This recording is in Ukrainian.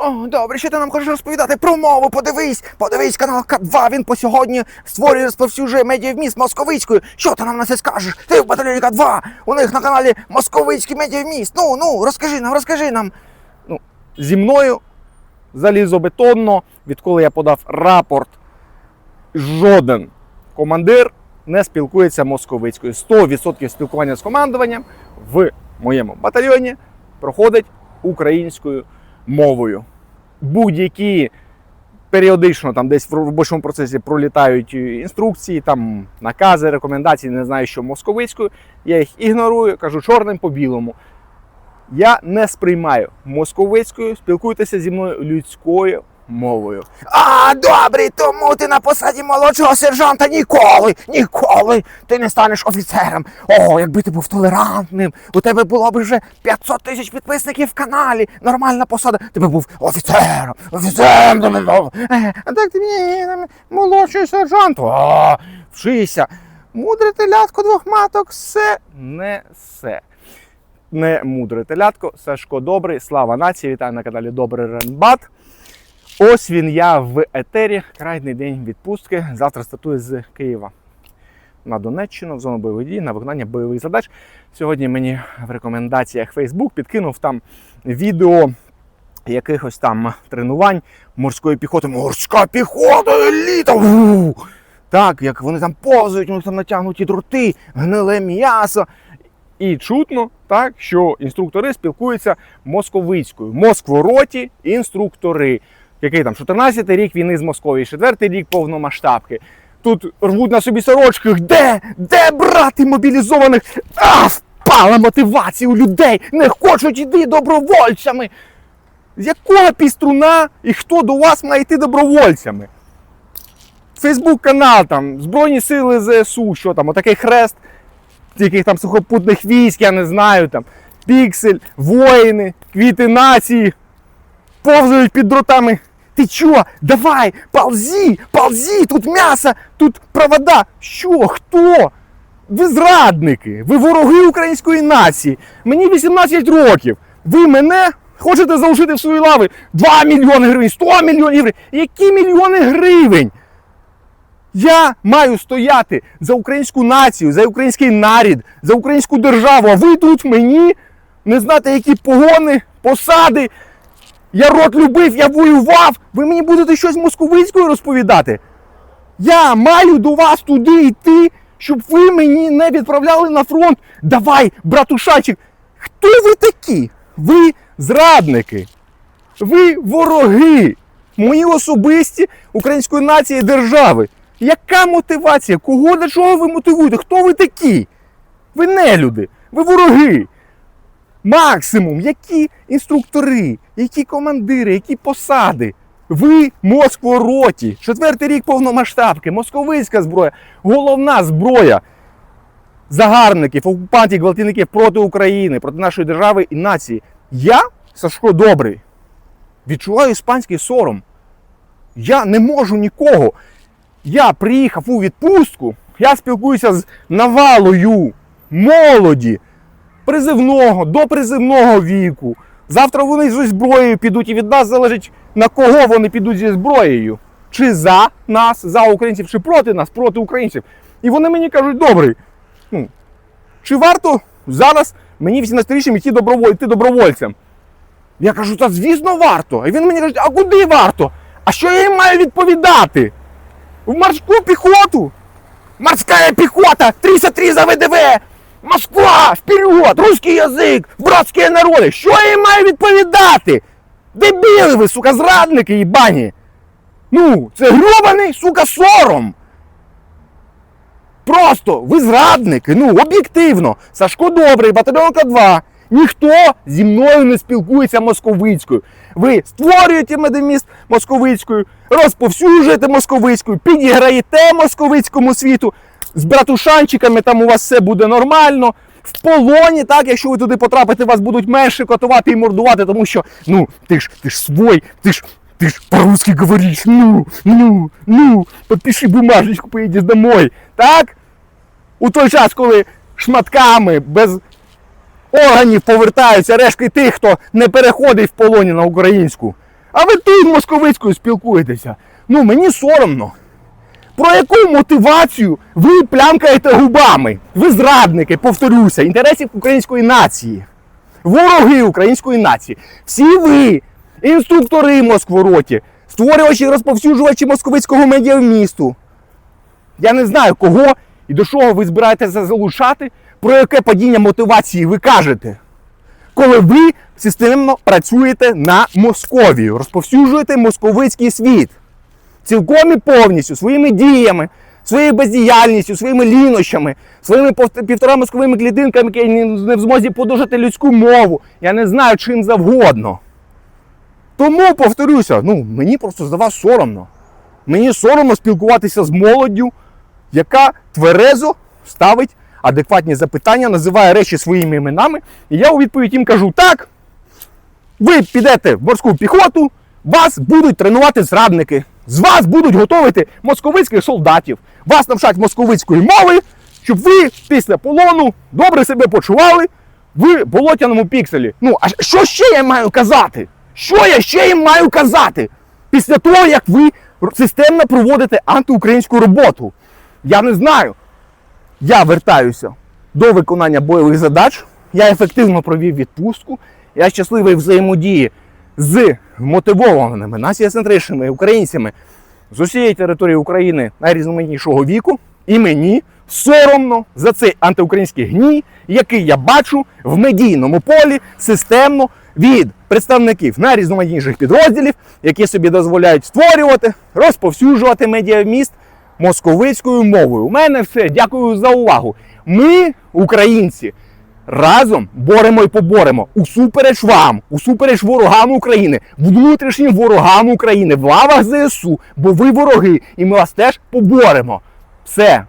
О, добре, що ти нам хочеш розповідати про мову? Подивись, подивись канал К2, він по сьогодні створює розповсюджує медіавміст московицькою. Що ти нам на це скажеш? Ти в батальйоні К2, у них на каналі Московицький медіавміст. Ну, ну, розкажи нам, розкажи нам. Ну, зі мною залізобетонно, відколи я подав рапорт, жоден командир не спілкується московицькою. 100% спілкування з командуванням в моєму батальйоні проходить українською мовою. Будь-які періодично там десь в робочому процесі пролітають е, інструкції, там накази, рекомендації, не знаю, що московицькою. Я їх ігнорую, кажу чорним по білому. Я не сприймаю московицькою, спілкуйтеся зі мною людською мовою. А, добре, тому ти на посаді молодшого сержанта ніколи, ніколи ти не станеш офіцером. О, якби ти був толерантним, у тебе було б вже 500 тисяч підписників в каналі, нормальна посада, ти би був офіцером, офіцером. Е, А так ти ні, там, молодший сержант, о, вчися. Мудре телятко двох маток, все. Не все. Не мудре телятко, Сашко Добрий, слава нації, вітаю на каналі Добрий Ренбат. Ось він я в етері, крайний день відпустки. Завтра стартую з Києва на Донеччину в зону бойових дій на виконання бойових задач. Сьогодні мені в рекомендаціях Facebook підкинув там відео якихось там тренувань морської піхоти. Морська піхота, еліта! Так, як вони там повзають, у них там натягнуті дроти, гниле м'ясо. І чутно, так, що інструктори спілкуються московицькою. Москвороті інструктори. Який там 14-й рік війни з Московією, 4 рік повномасштабки. Тут рвуть на собі сорочки. Де? Де брати мобілізованих? А, впала мотивація у людей! Не хочуть йти добровольцями. З якого піструна і хто до вас має йти добровольцями? Фейсбук канал там, Збройні сили ЗСУ, що там, отакий хрест яких там сухопутних військ, я не знаю, там, піксель, воїни, квіти нації, повзають під дротами. Ти чо? Давай, ползи, ползи, тут м'ясо, тут провода. Що? Хто? Ви зрадники, ви вороги української нації. Мені 18 років. Ви мене хочете залишити в свої лави 2 мільйони гривень, 100 мільйонів гривень. Які мільйони гривень? Я маю стояти за українську націю, за український нарід, за українську державу. А ви тут мені не знаєте, які погони, посади. Я рот любив, я воював. Ви мені будете щось московицькою розповідати. Я маю до вас туди йти, щоб ви мені не відправляли на фронт. Давай, братушачик, хто ви такі? Ви зрадники. Ви вороги. Мої особисті української нації держави. Яка мотивація? Кого до чого ви мотивуєте? Хто ви такі? Ви не люди, ви вороги. Максимум, які інструктори, які командири, які посади. Ви Москвороті. Четвертий рік повномасштабки, московицька зброя, головна зброя загарбників, окупантів, гвалтівників проти України, проти нашої держави і нації. Я, Сашко Добрий, відчуваю іспанський сором. Я не можу нікого. Я приїхав у відпустку, я спілкуюся з навалою молоді, призивного, до призивного віку. Завтра вони зі зброєю підуть, і від нас залежить на кого вони підуть зі зброєю. Чи за нас, за українців, чи проти нас, проти українців. І вони мені кажуть, добрий, ну, чи варто зараз мені 18-річним йти, доброволь, йти добровольцем? Я кажу, та звісно, варто. І він мені каже, а куди варто? А що я їм маю відповідати? В морську піхоту! Морська піхота! 33 за ВДВ! Москва! Вперед! Русский язик! Братські народи! Що я їм маю відповідати? Дебіли ви, сука, зрадники їбані! Ну, це гробаний, сука, сором! Просто ви зрадники, ну, об'єктивно. Сашко Добрий, батальйон К2. Ніхто зі мною не спілкується московицькою. Ви створюєте медеміст московицькою, розповсюджуєте московицькою, підіграєте московицькому світу. З братушанчиками там у вас все буде нормально. В полоні, так, якщо ви туди потрапите, вас будуть менше котувати і мордувати, тому що ну, ти ж ти ж свой, ти ж ти ж по-русски говориш, ну, ну, ну, подпиши бумажечку, поїдеш домой. Так? У той час, коли шматками без органів повертаються рештки тих, хто не переходить в полоні на українську. А ви тут московицькою спілкуєтеся. Ну мені соромно. Про яку мотивацію ви плямкаєте губами? Ви зрадники, повторюся, інтересів української нації. Вороги української нації. Всі ви, інструктори Москвороті, створювачі і розповсюджувачі московицького медіавмісту. Я не знаю, кого і до чого ви збираєтеся залучати, про яке падіння мотивації ви кажете коли ви системно працюєте на Московію, розповсюджуєте московицький світ цілком і повністю своїми діями, своєю бездіяльністю, своїми лінощами, своїми півтора мозковими клітинками, які не в змозі подужати людську мову. Я не знаю чим завгодно. Тому повторюся, ну мені просто за вас соромно. Мені соромно спілкуватися з молоддю, яка тверезо ставить адекватні запитання, називає речі своїми іменами. І я у відповідь їм кажу: так, ви підете в морську піхоту, вас будуть тренувати зрадники, з вас будуть готувати московицьких солдатів, вас навчать московицької мови, щоб ви після полону добре себе почували в болотяному пікселі. Ну, а що ще я маю казати? Що я ще їм маю казати? Після того, як ви системно проводите антиукраїнську роботу. Я не знаю. Я вертаюся до виконання бойових задач. Я ефективно провів відпустку. Я щасливий взаємодії з мотивованими насіяцентричними українцями з усієї території України найрізноманітнішого віку. І мені соромно за цей антиукраїнський гній, який я бачу в медійному полі системно від представників найрізноманітніших підрозділів, які собі дозволяють створювати, розповсюджувати медіавміст московицькою мовою. У мене все. Дякую за увагу. Ми, українці, разом боремо і поборемо усупереч вам, усупереч ворогам України, внутрішнім ворогам України в лавах ЗСУ, бо ви вороги, і ми вас теж поборемо. Все,